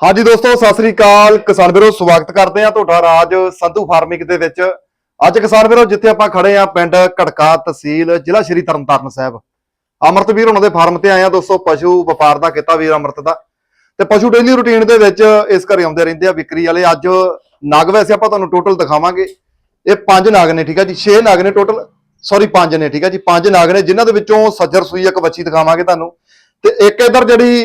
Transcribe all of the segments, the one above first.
ਹਾਂਜੀ ਦੋਸਤੋ, ਸਤਿ ਸ੍ਰੀ ਅਕਾਲ। ਕਿਸਾਨ ਵੀਰੋ, ਸਵਾਗਤ ਕਰਦੇ ਆ ਤੁਹਾਡਾ ਰਾਜ ਸੰਧੂ ਫਾਰਮਿੰਗ ਦੇ ਵਿੱਚ। ਅੱਜ ਕਿਸਾਨ ਵੀਰੋ, ਜਿੱਥੇ ਆਪਾਂ ਖੜੇ ਆ ਪਿੰਡ ਘੜਕਾ ਤਹਿਸੀਲ, ਜ਼ਿਲ੍ਹਾ ਸ਼੍ਰੀ ਤਰਨਤਾਰਨ ਸਾਹਿਬ। ਅਮਰਤ ਵੀਰ ਉਹਨਾਂ ਦੇ ਫਾਰਮ ਤੇ ਆਏ ਆ ਦੋਸਤੋ, ਪਸ਼ੂ ਵਪਾਰ ਦਾ ਕੀਤਾ ਵੀਰ ਅਮਰਤ ਦਾ। ਤੇ ਪਸ਼ੂ ਡੇਲੀ ਰੁਟੀਨ ਦੇ ਵਿੱਚ ਇਸ ਘਰੇ ਆਉਂਦੇ ਰਹਿੰਦੇ ਆ ਵਿਕਰੀ ਵਾਲੇ। ਅੱਜ ਨਾਗ ਵੈਸੇ ਆਪਾਂ ਤੁਹਾਨੂੰ ਟੋਟਲ ਦਿਖਾਵਾਂਗੇ। ਇਹ ਪੰਜ ਨਾਗ ਨੇ, ਠੀਕ ਆ ਜੀ? 6 ਨਾਗ ਨੇ ਟੋਟਲ ਸੌਰੀ ਪੰਜ ਨੇ, ਠੀਕ ਆ ਜੀ? ਪੰਜ ਨਾਗ ਨੇ, ਜਿਨ੍ਹਾਂ ਦੇ ਵਿੱਚੋਂ ਸੱਜਰ ਸੂਈ ਇੱਕ ਬੱਚੀ ਦਿਖਾਵਾਂਗੇ ਤੁਹਾਨੂੰ। ਤੇ ਇੱਕ ਇਧਰ ਜਿਹੜੀ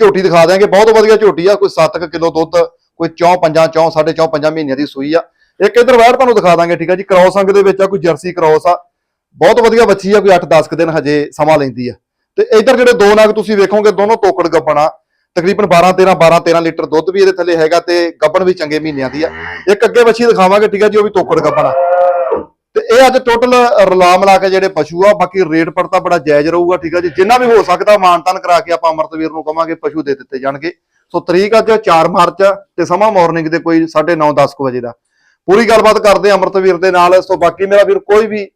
ਝੋਟੀ ਦਿਖਾ ਦਿਆਂਗੇ। ਬਹੁਤ ਵਧੀਆ ਝੋਟੀ ਆ। ਕੋਈ 7 ਕਿਲੋ ਦੁੱਧ, ਕੋਈ ਚੌਂ ਪੰਜਾਂ, ਚੌਂ, ਸਾਢੇ ਚੌਂ ਪੰਜਾਂ ਮਹੀਨਿਆਂ ਦੀ ਸੂਈ ਆ। ਇੱਕ ਇਧਰ ਵੈਰ ਤੁਹਾਨੂੰ ਦਿਖਾ ਦਾਂਗੇ ਠੀਕ ਆ ਜੀ। ਕ੍ਰੋਸ ਅੰਗ ਦੇ ਵਿੱਚ ਆ, ਕੋਈ ਜਰਸੀ ਕ੍ਰੋਸ ਆ। ਬਹੁਤ ਵਧੀਆ ਬੱਚੀ ਆ, ਕੋਈ 8-10 ਦਿਨ ਹਜੇ ਸਮਾਂ ਲੈਂਦੀ ਆ। ਤੇ ਇਧਰ ਜਿਹੜੇ ਦੋ ਨਗ ਤੁਸੀਂ ਵੇਖੋਗੇ, ਦੋਨੋਂ ਤੋਕੜ ਗੱਬਣਾ ਤਕਰੀਬਨ 12-13 12-13 ਲੀਟਰ ਦੁੱਧ ਵੀ ਇਹਦੇ ਥੱਲੇ ਹੈਗਾ ਤੇ ਗੱਬਣ ਵੀ ਚੰਗੇ ਮਹੀਨਿਆਂ ਦੀ ਆ। ਇੱਕ ਅੱਗੇ ਬੱਚੀ ਦਿਖਾਵਾਂਗੇ, ਠੀਕ ਆ ਜੀ, ਉਹ ਵੀ ਤੋਕੜ ਗੱਬਣਾ ਤੇ ਇਹ ਅੱਜ ਟੋਟਲ ਰਲਾ ਮਿਲਾ ਕੇ ਜਿਹੜੇ ਪਸ਼ੂ ਆ, ਬਾਕੀ ਰੇਟ ਪੜਤਾ ਬੜਾ ਜਾਇਜ਼ ਰਹੂਗਾ, ਠੀਕ ਆ ਜੀ। ਜਿੰਨਾ ਵੀ ਹੋ ਸਕਦਾ ਮਾਨਤਨ ਕਰਾ ਕੇ ਆਪਾਂ ਅਮਰਤਵੀਰ ਨੂੰ ਕਵਾਂਗੇ, ਪਸ਼ੂ ਦੇ ਦਿੱਤੇ ਜਾਣਗੇ। ਸੋ ਤਰੀਕ ਅੱਜ 4 ਮਾਰਚ ਤੇ ਸਮਾਂ ਮਾਰਨਿੰਗ ਦੇ ਕੋਈ 9:30 10 ਵਜੇ ਦਾ। ਪੂਰੀ ਗੱਲਬਾਤ ਕਰਦੇ ਆ ਅਮਰਤਵੀਰ ਦੇ ਨਾਲ। ਸੋ ਬਾਕੀ ਮੇਰਾ ਵੀਰ ਕੋਈ ਵੀ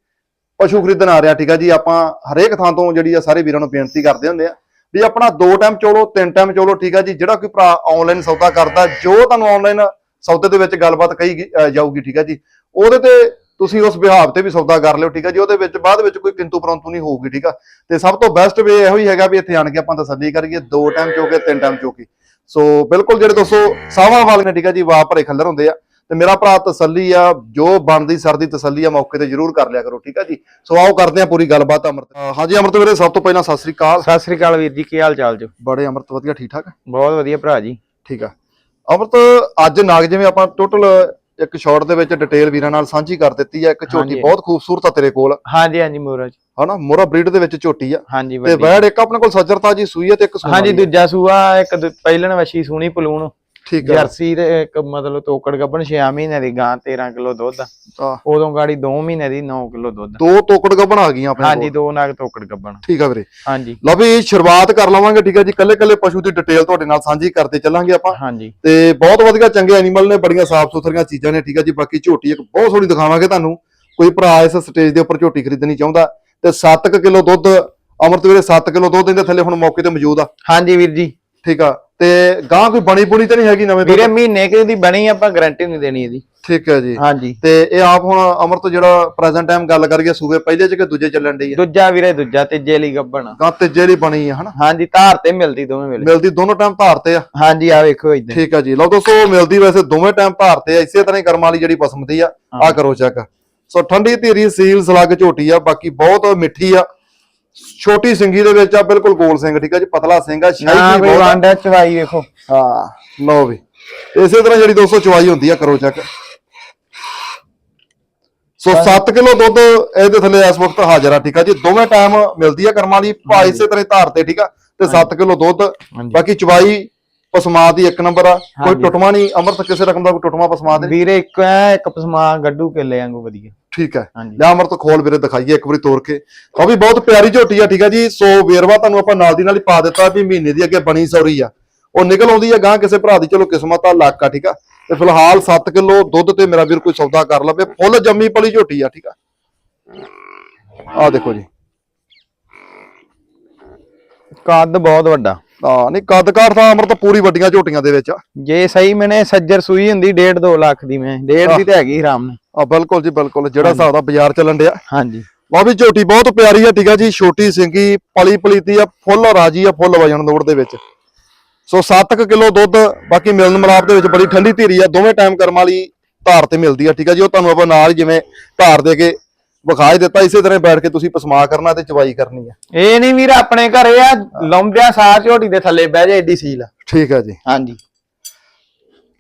ਪਸ਼ੂ ਖਰੀਦਣ ਆ ਰਿਹਾ, ਠੀਕ ਆ ਜੀ, ਆਪਾਂ ਹਰੇਕ ਥਾਂ ਤੋਂ ਜਿਹੜੀ ਆ ਸਾਰੇ ਵੀਰਾਂ ਨੂੰ ਬੇਨਤੀ ਕਰਦੇ ਹੁੰਦੇ ਆ ਵੀ ਆਪਣਾ ਦੋ ਟਾਈਮ ਚੋਲੋ, ਤਿੰਨ ਟਾਈਮ ਚੋਲੋ, ਠੀਕ ਆ ਜੀ। ਜਿਹੜਾ ਕੋਈ ਭਰਾ ਆਨਲਾਈਨ ਸੌਦਾ ਕਰਦਾ, ਜੋ ਤੁਹਾਨੂੰ ਆਨਲਾਈਨ ਸੌਦੇ ਦੇ ਵਿੱਚ ਗੱਲਬਾਤ ਕਹੀ ਜਾਊਗੀ, ਠੀਕ ਆ ਜੀ। ਉਹਦੇ ਤੇ ਤੁਸੀਂ ਉਸ ਵਿਹਾਰ ਤੇ ਵੀ ਸੌਦਾ ਕਰ ਲਿਓ ਠੀਕ ਆ ਜੀ? ਉਹਦੇ ਵਿੱਚ ਬਾਅਦ ਵਿੱਚ ਕੋਈ ਕਿੰਤੂ ਪਰੰਤੂ ਨਹੀਂ ਹੋਊਗੀ ਠੀਕ ਆ? ਤੇ ਸਭ ਤੋਂ ਬੈਸਟ ਵੇ ਇਹੋ ਹੀ ਹੈਗਾ ਵੀ ਇੱਥੇ ਆਣ ਕੇ ਆਪਾਂ ਤਸੱਲੀ ਕਰੀਏ ਦੋ ਟਾਈਮ ਚੋਕੇ ਤਿੰਨ ਟਾਈਮ ਚੋਕੇ। ਸੋ ਬਿਲਕੁਲ ਜਿਹੜੇ ਦੋਸਤੋ ਸਾਵਾਂ ਵਾਲੇ ਨੇ ਠੀਕ ਆ ਜੀ ਵਾਹ ਭਰੇ ਖੱਲਰ ਹੁੰਦੇ ਆ। ਤੇ ਮੇਰਾ ਭਰਾ ਤਸੱਲੀ ਆ ਜੋ ਬਣਦੀ ਸਰਦੀ ਤਸੱਲੀ ਆ ਮੌਕੇ ਤੇ ਜ਼ਰੂਰ ਕਰ ਲਿਆ ਕਰੋ ਠੀਕ ਆ ਜੀ? ਸੋ ਆਓ ਕਰਦੇ ਆ ਪੂਰੀ ਗੱਲਬਾਤ ਅਮਰਤ ਹਾਂਜੀ ਅਮਰਤ ਵੀਰੇ ਸਭ ਤੋਂ ਪਹਿਲਾਂ ਸਤਿ ਸ੍ਰੀ ਅਕਾਲ। ਸਤਿ ਸ੍ਰੀ ਅਕਾਲ ਵੀਰ ਜੀ ਕੀ ਹਾਲ ਚਾਲ ਜੋ? ਬੜੇ ਅਮਰਤ ਵਧੀਆ ਠੀਕ ਠਾਕ ਬਹੁਤ ਵਧੀਆ ਭਰਾ ਜੀ। ਠੀਕ ਆ। ਅਮਰਤ ਅੱਜ ਨਾਗ ਜਿਵੇਂ ਆਪਾਂ ਟੋਟਲ ਇੱਕ ਸ਼ਾਰਟ ਦੇ ਵਿੱਚ ਡਿਟੇਲ ਵੀਰਾਂ ਨਾਲ ਸਾਂਝੀ ਕਰ ਦਿੱਤੀ ਆ ਇੱਕ ਝੋਟੀ। ਬਹੁਤ ਖੂਬਸੂਰਤ ਆ ਤੇਰੇ ਕੋਲ। ਹਾਂਜੀ ਹਾਂਜੀ ਮੋਰਾ ਜੀ। ਹਨਾ? ਮੋਰਾ ਬਰੀਡ ਦੇ ਵਿੱਚ ਝੋਟੀ ਆ। ਹਾਂਜੀ ਤੇ ਵੈੜ ਇੱਕ ਆਪਣੇ ਕੋਲ ਸੱਜਰਤਾ ਜੀ ਸੂਈ ਹੈ ਤੇ ਇੱਕ ਸੂਣ ਹਾਂਜੀ। ਦੂਜਾ ਸੂਆ ਇੱਕ ਪਹਿਲਣ ਵਛੀ ਸੂਣੀ ਪਲੂਣ। ਠੀਕ ਆ। ਜਰਸੀ ਦੇ ਇੱਕ ਮਤਲਬ ਤੋਕੜ ਗੱਬਣ 6 ਮਹੀਨੇ ਦੀ ਗਾਂ 13 ਕਿਲੋ ਦੁੱਧ। ਉਦੋਂ ਗਾੜੀ 2 ਮਹੀਨੇ ਦੀ 9 ਕਿਲੋ ਦੁੱਧ। ਦੋ ਤੋਕੜ ਗੱਬਣ ਆ ਗਈਆਂ ਆਪਣੇ ਹਾਂਜੀ ਦੋ ਨਾਗ ਤੋਕੜ ਗੱਬਣ। ਠੀਕ ਆ ਵੀਰੇ। ਹਾਂਜੀ। ਲਓ ਵੀ ਸ਼ੁਰੂਆਤ ਕਰ ਲਵਾਂਗੇ ਠੀਕ ਆ ਜੀ। ਕੱਲੇ ਕੱਲੇ ਪਸ਼ੂ ਦੀ ਡਿਟੇਲ ਤੁਹਾਡੇ ਨਾਲ ਸਾਂਝੀ ਕਰਦੇ ਚੱਲਾਂਗੇ ਆਪਾਂ। ਹਾਂਜੀ। ਤੇ ਬਹੁਤ ਵਧੀਆ ਚੰਗੇ ਐਨੀਮਲ ਨੇ ਬੜੀਆਂ ਸਾਫ਼ ਸੁਥਰੀਆਂ ਚੀਜ਼ਾਂ ਨੇ ਠੀਕ ਆ ਜੀ। ਬਾਕੀ ਝੋਟੀ ਇੱਕ ਬਹੁਤ ਸੋਹਣੀ ਦਿਖਾਵਾਂਗੇ ਤੁਹਾਨੂੰ। ਕੋਈ ਭਰਾ ਇਸ ਸਟੇਜ ਦੇ ਉੱਪਰ ਝੋਟੀ ਖਰੀਦਣੀ ਚਾਹੁੰਦਾ ਤੇ 7 ਕਿਲੋ ਦੁੱਧ ਅਮਰਤ ਵੀਰੇ 7 ਕਿਲੋ ਦੁੱਧ ਇਹਦੇ ਥੱਲੇ ਹੁਣ ਮੌਕੇ ਤੇ ਮੌਜੂਦ ਆ। ਹਾਂਜੀ ਵੀਰ ਜੀ। ਠੀਕ ਆ ਤੇ ਗਾਂ ਕੋਈ ਬਣੀ ਬੁਣੀ ਤੇ ਨਹੀਂ ਹੈਗੀ ਨਵੇਂ ਵੀਰੇ ਮਹੀਨੇ ਕਿ ਦੀ ਬਣੀ ਆਪਾਂ ਗਾਰੰਟੀ ਨਹੀਂ ਦੇਣੀ ਇਹਦੀ। ਠੀਕ ਹੈ ਜੀ। ਹਾਂਜੀ। ਤੇ ਇਹ ਆਪ ਹੁਣ ਅਮਰਤ ਜਿਹੜਾ ਪ੍ਰੈਜ਼ੈਂਟ ਟਾਈਮ ਗੱਲ ਕਰੀਏ ਸੂਬੇ ਪਹਿਲੇ ਚ ਕਿ ਦੂਜੇ ਚੱਲਣ ਡਈ ਆ? ਦੂਜਾ ਵੀਰੇ ਦੂਜਾ ਤੀਜੇ ਲਈ ਗੱਬਣ ਗਾਂ ਤੀਜੇ ਲਈ ਬਣੀ ਆ ਹਨਾ? ਹਾਂਜੀ ਧਾਰ ਤੇ ਮਿਲਦੀ ਦੋਵੇਂ ਵੇਲੇ। ਮਿਲਦੀ ਦੋਨੋਂ ਟਾਈਮ ਧਾਰ ਤੇ ਆ। ਹਾਂਜੀ ਆ ਵੇਖੋ ਇਦਾਂ ਠੀਕ ਆ ਜੀ। ਲਓ ਦੋਸਤੋ ਮਿਲਦੀ ਵੈਸੇ ਦੋਵੇਂ ਟਾਈਮ ਧਾਰ ਤੇ ਆ ਇਸੇ ਤਰ੍ਹਾਂ ਹੀ ਕਰਮਾਂ ਵਾਲੀ ਜਿਹੜੀ ਪਸਮ ਦੀ ਆ ਆ ਕਰੋ ਚੈੱਕ ਸੋ ਠੰਡੀ ਧੀਰੀ ਸੀਲ ਸਲੱਗ ਝੋਟੀ ਆ ਬਾਕੀ ਬਹੁਤ ਮਿੱਠੀ ਆ ਛੋਟੀ ਸਿੰਗੀ ਦੇ ਵਿੱਚ ਆ ਬਿਲਕੁਲ ਗੋਲ ਸਿੰਘ ਠੀਕ ਆ ਜੀ ਪਤਲਾ ਸਿੰਘ ਆ ਨਾ ਸ਼ਾਹੀ ਬਹੁਤ ਆ। ਵਾਂਡਾ ਚਵਾਈ ਵੇਖੋ। ਹਾਂ ਲਓ ਵੀ। ਇਸੇ ਤਰ੍ਹਾਂ ਜਿਹੜੀ ਦੋਸਤੋ ਚਵਾਈ ਹੁੰਦੀ ਆ ਕਰੋ ਚੈੱਕ। ਸੋ 7 ਕਿਲੋ ਦੁੱਧ ਇਹਦੇ ਥੱਲੇ ਇਸ ਵਕਤ ਹਾਜ਼ਰ ਆ ਠੀਕ ਆ ਜੀ। ਦੋਵੇਂ ਟਾਈਮ ਮਿਲਦੀ ਆ ਕਰਮਾਂ ਦੀ ਭਾ ਇਸੇ ਤਰ੍ਹਾਂ ਹੀ ਧਾਰ ਤੇ ਠੀਕ ਆ। ਤੇ 7 ਕਿਲੋ ਦੁੱਧ ਹਾਂਜੀ। ਬਾਕੀ ਚਵਾਈ ਪਸਮਾ ਦੀ ਇੱਕ ਨੰਬਰ ਆ। ਕੋਈ ਹਾਂਜੀ। ਟੁੱਟਮਾ ਨਹੀਂ ਅੰਮ੍ਰਿਤ ਕਿਸੇ ਰਕਮ ਦਾ ਕੋਈ ਟੁੱਟਮਾ ਪਸਮਾ ਦੇ ਵੀਰੇ ਇੱਕ ਐ ਇੱਕ ਪਸਮਾ ਗੱਡੂ ਕੇਲੇ ਵਾਂਗੂ ਵਧੀਆ। ਠੀਕ ਹੈ। ਲਿਆ ਅੰਮ੍ਰਿਤ ਖੋਲ ਵੀਰੇ ਦਿਖਾਈਏ ਇੱਕ ਵਾਰੀ ਤੋੜ ਕੇ। ਉਹ ਵੀ ਬਹੁਤ ਪਿਆਰੀ ਝੋਟੀ ਆ ਠੀਕ ਆ ਜੀ। ਸੋ ਵੇਰਵਾ ਤੁਹਾਨੂੰ ਆਪਾਂ ਨਾਲ ਦੀ ਨਾਲ ਹੀ ਪਾ ਦਿੱਤਾ ਵੀ ਮਹੀਨੇ ਦੀ ਅੱਗੇ ਬਣੀ ਸੌਰੀ ਆ। ਉਹ ਨਿਕਲ ਆਉਂਦੀ ਆ ਗਾਂ ਕਿਸੇ ਭਰਾ ਦੀ ਚਲੋ ਕਿਸਮਤ ਆ ਲੱਕ ਆ ਠੀਕ ਆ। ਤੇ ਫਿਲਹਾਲ 7 ਕਿਲੋ ਦੁੱਧ ਤੇ ਮੇਰਾ ਵੀਰ ਕੋਈ ਸੌਦਾ ਕਰ ਲਵੇ। ਫੁੱਲ ਜੰਮੀ ਪਲੀ ਝੋਟੀ ਆ ਠੀਕ ਆ। ਆ ਦੇਖੋ ਜੀ। ਕੱਦ ਬਹੁਤ ਵੱਡਾ। ਆ ਨਹੀਂ ਕੱਦ ਕਾਠ ਤਾਂ ਅੰਮ੍ਰਿਤ ਪੂਰੀ ਵੱਡੀਆਂ ਝੋਟੀਆਂ ਦੇ ਵਿੱਚ ਆ। ਜੇ ਸਹੀ ਮੈਨੇ ਸੱਜਰ ਸੂਈ ਹੁੰਦੀ 1.5 2 ਲੱਖ ਦੀ ਮੈਂ। 1.5 ਦੀ ਤਾਂ ਹੈਗੀ ਹਰਾਮ ਨੇ ਆ ਬਿਲਕੁਲ ਜੀ ਬਿਲਕੁਲ। ਜਿਹੜਾ ਹਿਸਾਬ ਦਾ ਬਾਜ਼ਾਰ ਚੱਲਣ ਡਿਆ। ਹਾਂਜੀ। ਲਓ ਵੀ ਝੋਟੀ ਬਹੁਤ ਪਿਆਰੀ ਆ ਠੀਕ ਆ ਜੀ। ਛੋਟੀ ਸਿੰਗੀ ਪਲੀ ਪਲੀਤੀ ਆ ਫੁੱਲ ਰਾਜੀ ਆ ਫੁੱਲ ਵਜਣ ਦੌੜ ਦੇ ਵਿੱਚ। ਸੋ 7 ਕਿਲੋ ਦੁੱਧ ਬਾਕੀ ਮਿਲਣ ਮਲਾਪ ਦੇ ਵਿੱਚ ਬੜੀ ਠੰਡੀ ਧੀਰੀ ਆ। ਦੋਵੇਂ ਟਾਈਮ ਕਰਮ ਵਾਲੀ ਧਾਰ ਤੇ ਮਿਲਦੀ ਆ ਠੀਕ ਆ ਜੀ। ਉਹ ਤੁਹਾਨੂੰ ਆਪਾਂ ਨਾਲ ਹੀ ਜਿਵੇਂ ਧਾਰ ਦੇ ਕੇ ਵਿਖਾ ਹੀ ਦਿੱਤਾ ਇਸੇ ਤਰ੍ਹਾਂ ਬੈਠ ਕੇ ਤੁਸੀਂ ਪਸਮਾ ਕਰਨਾ ਤੇ ਚਵਾਈ ਕਰਨੀ ਆ। ਇਹ ਨਹੀਂ ਵੀਰ ਆਪਣੇ ਘਰੇ ਆ ਲੰਬਿਆ ਸਾਰ ਝੋਟੀ ਦੇ ਥੱਲੇ ਬਹਿ ਜਾ ਏਡੀ ਸੀਲ ਆ। ਠੀਕ ਆ ਜੀ। ਹਾਂਜੀ।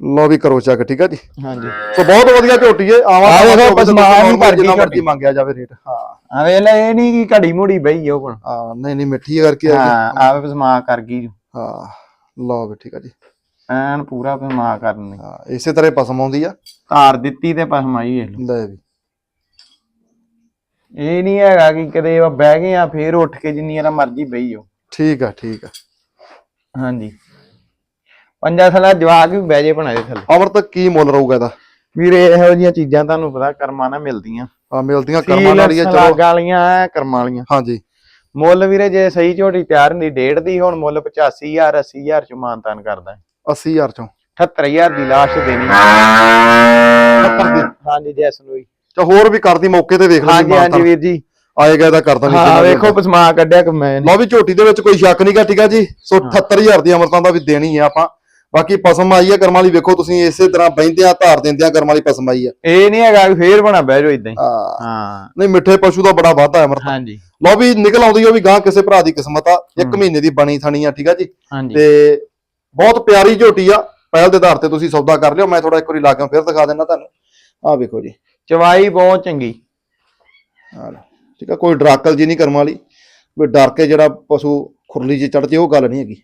ਲਓ ਵੀ ਕਰੋ ਚੱਕ ਠੀਕ ਆ ਜੀ? ਹਾਂਜੀ। ਸੋ ਬਹੁਤ ਵਧੀਆ ਝੋਟੀ ਏ ਆਵਾਂ ਆਹ ਵੇਖੋ, ਹੋਵੇ ਤਾਂ ਪਸਮਾ ਵੀ normal ਭਰ ਜਿੰਨਾ। ਮਰਜ਼ੀ ਮੰਗਿਆ ਜਾਵੇ ਰੇਟ ਹਾਂ। ਆ ਵੇਖ ਲੈ ਇਹ ਨਹੀਂ ਕਿ ਘੜੀ ਮੁੜੀ ਬਈ ਉਹ। ਕੋਲ ਹਾਂ ਨਹੀਂ ਨਹੀਂ ਮਿੱਠੀ ਕਰਕੇ ਆ ਹਾਂ ਆਵੇ ਪਸਮਾ ਕਰ ਗਈ। ਹਾਂ ਲਓ ਵੀ ਠੀਕ ਆ ਜੀ। ਐਨ ਪੂਰਾ ਪਸਮਾ ਕਰਨੀ। ਹਾਂ ਇਸੇ ਤਰ੍ਹਾਂ ਪਸਮ ਆਉਂਦੀ ਆ। ਧਾਰ ਦਿੱਤੀ ਤੇ ਪਸਮਾਈ ਵੇਖ ਲਓ। ਲੈ ਵੀ। ਇਹ ਨਹੀਂ ਹੈਗਾ ਕਿ ਕਦੇ ਉਹ ਬਹਿ ਗਏ ਆ ਫੇਰ ਉੱਠ ਕੇ ਜਿੰਨੀ ਵਾਰ ਮਰਜ਼ੀ ਬਈ ਜਾਓ ਠੀਕ ਆ ਠੀਕ ਆ। ਹਾਂਜੀ। ਪੰਜਾ ਥਲਾ ਜਵਾਕ ਵੀ ਬਹਿ ਜੇ ਬਣਾਏ ਥੱਲੇ। ਅਮਰਤ ਕੀ ਮੁੱਲ ਰਹੂਗਾ ਇਹਦਾ? ਵੀਰੇ ਇਹੋ ਜਿਹੀਆਂ ਚੀਜ਼ਾਂ ਤੁਹਾਨੂੰ ਪਤਾ ਕਰਮਾਂ ਨਾਲ ਮਿਲਦੀਆਂ। ਆ ਮਿਲਦੀਆਂ ਕਰਮਾਂ ਨਾਲ ਹੀ ਆ, ਚਲੋ। ਵਾਲੀਆਂ ਐ ਕਰਮਾਂ ਵਾਲੀਆਂ। ਹਾਂਜੀ। ਮੁੱਲ ਵੀਰੇ ਜੇ ਸਹੀ ਝੋਟੀ ਤਿਆਰ ਹੁੰਦੀ ਡੇਢ ਦੀ ਹੁਣ ਮੁੱਲ 85000 80000 ਚ ਮਾਨਤਾਨ ਕਰਦਾ 80000 ਚੋਂ। 78000 ਦੀ ਲਾਸ਼ ਦੇਣੀ। 70 ਦੀ ਹਾਂਜੀ ਜੈਸਨੋਈ ਚਾ ਹੋਰ ਵੀ ਕਰਦੀ ਮੌਕੇ ਤੇ ਵੇਖ ਹਾਂਜੀ ਲਈ ਹਾਂਜੀ ਵੀਰ ਜੀ। ਆਏਗਾ ਇਹਦਾ ਕਰਦਾ ਨਹੀਂ ਹਾਂ ਵੇਖੋ ਪਸਮਾ ਕੱਢਿਆ ਕਿ ਮੈਂ ਲਓ ਵੀ ਝੋਟੀ ਦੇ ਵਿੱਚ ਕੋਈ ਸ਼ੱਕ ਨਹੀਂਗਾ ਠੀਕ ਆ ਜੀ? ਸੋ 78000 ਦੀ ਅਮਰਤਾਂ ਦਾ ਵੀ ਦੇਣੀ ਆ ਆਪਾਂ। ਬਾਕੀ ਪਸਮ ਆਈ ਆ ਕਰਮਾਂ ਵਾਲੀ ਵੇਖੋ ਤੁਸੀਂ ਇਸੇ ਤਰ੍ਹਾਂ ਬੈਂਦਿਆਂ ਧਾਰ ਦਿੰਦਿਆਂ ਕਰਮਾਂ ਵਾਲੀ ਪਸਮ ਆਈ ਆ। ਇਹ ਨਹੀਂ ਹੈਗਾ ਕਿ ਫੇਰ ਬਣਾ ਬਹਿ ਜਾਓ ਇਦਾਂ ਹੀ। ਆ, ਹਾਂ। ਨਹੀਂ ਮਿੱਠੇ ਪਸ਼ੂ ਦਾ ਬੜਾ ਵਾਧਾ ਹੈ ਅਮਰਤਾ। ਹਾਂਜੀ। ਲਓ ਵੀ ਨਿਕਲ ਆਉਂਦੀ ਉਹ ਵੀ ਗਾਂ ਕਿਸੇ ਭਰਾ ਦੀ ਕਿਸਮਤ ਆ। ਇੱਕ ਮਹੀਨੇ ਦੀ ਬਣੀ ਥਣੀ ਆ ਠੀਕ ਆ ਜੀ? ਹਾਂਜੀ। ਤੇ ਬਹੁਤ ਪਿਆਰੀ ਝੋਟੀ ਆ। ਪਹਿਲ ਦੇ ਆਧਾਰ ਤੇ ਤੁਸੀਂ ਸੌਦਾ ਕਰ ਲਿਓ। ਮੈਂ ਥੋੜਾ ਇੱਕ ਵਾਰੀ ਲਾ ਕੇ ਫਿਰ ਦਿਖਾ ਦਿੰਦਾ ਤੁਹਾਨੂੰ। ਆਹ ਵੇਖੋ ਜੀ। ਚਵਾਈ ਬਹੁਤ ਚੰਗੀ। ਠੀਕ ਆ ਕੋਈ ਡਰਾਕਲ ਜੀ ਨਹੀਂ ਕਰਮ ਵਾਲੀ। ਵੀ ਡਰ ਕੇ ਜਿਹੜਾ ਪਸ਼ੂ ਖੁਰਲੀ 'ਚ ਚੜ ਜੇ ਉਹ ਗੱਲ ਨਹੀਂ ਹੈਗੀ।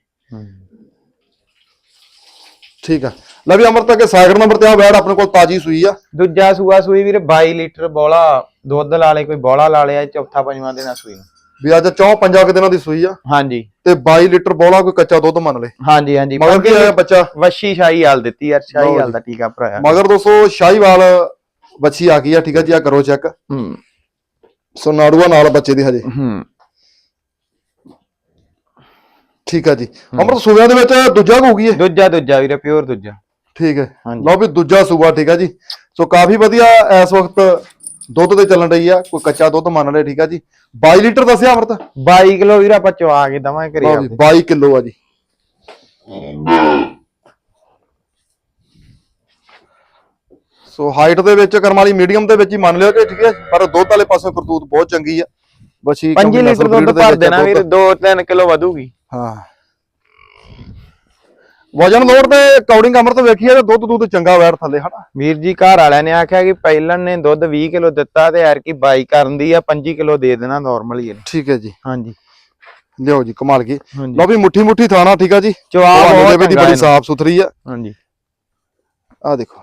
ਠੀਕ ਆ। ਲੈ ਵੀ ਅਮਰਤਾ ਕੇ ਸਾਈਡ ਨੰਬਰ ਤੇ ਆ ਬੈੜ ਆਪਣੇ ਕੋਲ ਤਾਜੀ ਸੂਈ ਆ। ਦੂਜਾ ਸੂਆ ਸੂਈ ਵੀਰੇ 22 ਲੀਟਰ ਬੋਲਾ ਦੁੱਧ ਲਾ ਲੇ ਕੋਈ ਬੋਲਾ ਲਾ ਲਿਆ ਚੌਥਾ ਪੰਜਵਾਂ ਦਿਨਾਂ ਸੂਈ ਨੂੰ। ਵੀ ਅੱਜ ਚੌਂ ਪੰਜਾਂ ਕੁ ਦਿਨਾਂ ਦੀ ਸੂਈ ਆ। ਹਾਂਜੀ। ਤੇ 22 ਲੀਟਰ ਬੋਲਾ ਕੋਈ ਕੱਚਾ ਦੁੱਧ ਮੰਨ ਲੇ। ਹਾਂਜੀ ਹਾਂਜੀ। ਮਗਰ ਕੀ ਆਇਆ ਬੱਚਾ? ਵੱਛੀ ਸ਼ਾਹੀ ਹਾਲ ਦਿੱਤੀ ਯਾਰ ਸ਼ਾਹੀ ਲਓ ਹਾਲ ਜੀ। ਦਾ ਟੀਕਾ ਭਰਾਇਆ। ਮਗਰ ਦੋਸਤੋ ਸ਼ਾਹੀਵਾਲ ਬੱਚੀ ਆ ਗਈ ਆ ਠੀਕ ਆ ਜੀ ਆ ਕਰੋ ਚੈੱਕ ਹੂੰ। ਸੋ ਨਾੜੂਆ ਨਾਲ ਬੱਚੇ ਦੀ ਹਜੇ। ਹੂੰ। ਠੀਕ ਆ ਜੀ। ਅਮਰਤ ਸੂਬਿਆਂ ਦੇ ਵਿੱਚ ਦੂਜਾ ਹੋਊਗੀ ਇਹ ਦੂਜਾ ਦੂਜਾ ਵੀਰੇ ਪਿਓਰ ਦੂਜਾ। ਠੀਕ ਹੈ ਹਾਂਜੀ। ਲਓ ਵੀ ਦੂਜਾ ਸੂਬਾ ਠੀਕ ਆ ਜੀ। ਸੋ ਕਾਫੀ ਵਧੀਆ ਇਸ ਵਕਤ ਦੁੱਧ ਤੇ ਚੱਲਣ ਰਹੀ ਆ। ਕੋਈ ਕੱਚਾ ਦੁੱਧ ਮੰਨ ਲੈ ਠੀਕ ਆ ਜੀ। 22 ਲੀਟਰ ਦੱਸਿਆ ਅਮਰਤ? 22 ਕਿਲੋ ਵੀਰੇ ਆਪਾਂ ਚਵਾ ਕੇ ਦਵਾਂਗੇ ਜੀ ਆਪਦੇ। 22 ਕਿਲੋ ਆ ਜੀ। ਸੋ ਹਾਈਟ ਦੇ ਵਿੱਚ ਕਰਮ ਵਾਲੀ ਮੀਡੀਅਮ ਦੇ ਵਿੱਚ ਹੀ ਮੰਨ ਲਿਓ ਕਿ ਠੀਕ ਹੈ ਪਰ ਦੁੱਧ ਵਾਲੇ ਪਾਸੇ ਕਰਤੂਤ ਬਹੁਤ ਚੰਗੀ ਆ। ਬੱਚੀ 5 ਕਿਉਂਕਿ ਲੀਟਰ ਦੁੱਧ ਭਰ ਦੇਣਾ ਵੀਰੇ ਦੁੱਧ- 2-3 ਕਿਲੋ ਵਧੂਗੀ। ਹਾਂ। ਵਜਨ ਲੋਡ ਦੇ ਅਕੋਰਡਿੰਗ ਅਮਰਤ ਵੇਖੀਏ ਤੇ ਦੁੱਧ ਦੁੱਧ ਚੰਗਾ ਵੈਰ ਥੱਲੇ ਹਨਾ? ਵੀਰ ਜੀ ਘਰ ਵਾਲਿਆਂ ਨੇ ਆਖਿਆ ਕਿ ਪਹਿਲਣ ਨੇ ਦੁੱਧ 20 ਕਿਲੋ ਦਿੱਤਾ ਤੇ ਯਾਰ ਕੀ 22 ਕਰਨ ਦੀ ਆ 25 ਕਿਲੋ ਦੇ ਦੇਣਾ ਨਾਰਮਲ ਹੀ। ਠੀਕ ਹੈ ਜੀ। ਹਾਂਜੀ। ਲਿਓ ਜੀ ਕਮਾਲ ਕੀ। ਲਓ ਵੀ ਮੁੱਠੀ ਮੁੱਠੀ ਥਾਣਾ ਠੀਕ ਆ ਜੀ। ਚਵਾ ਤੁਹਾਨੂੰ ਬਹੁਤ ਦੇ ਬੜੀ। ਸਾਫ਼ ਸੁਥਰੀ ਆ। ਹਾਂਜੀ। ਆ ਦੇਖੋ।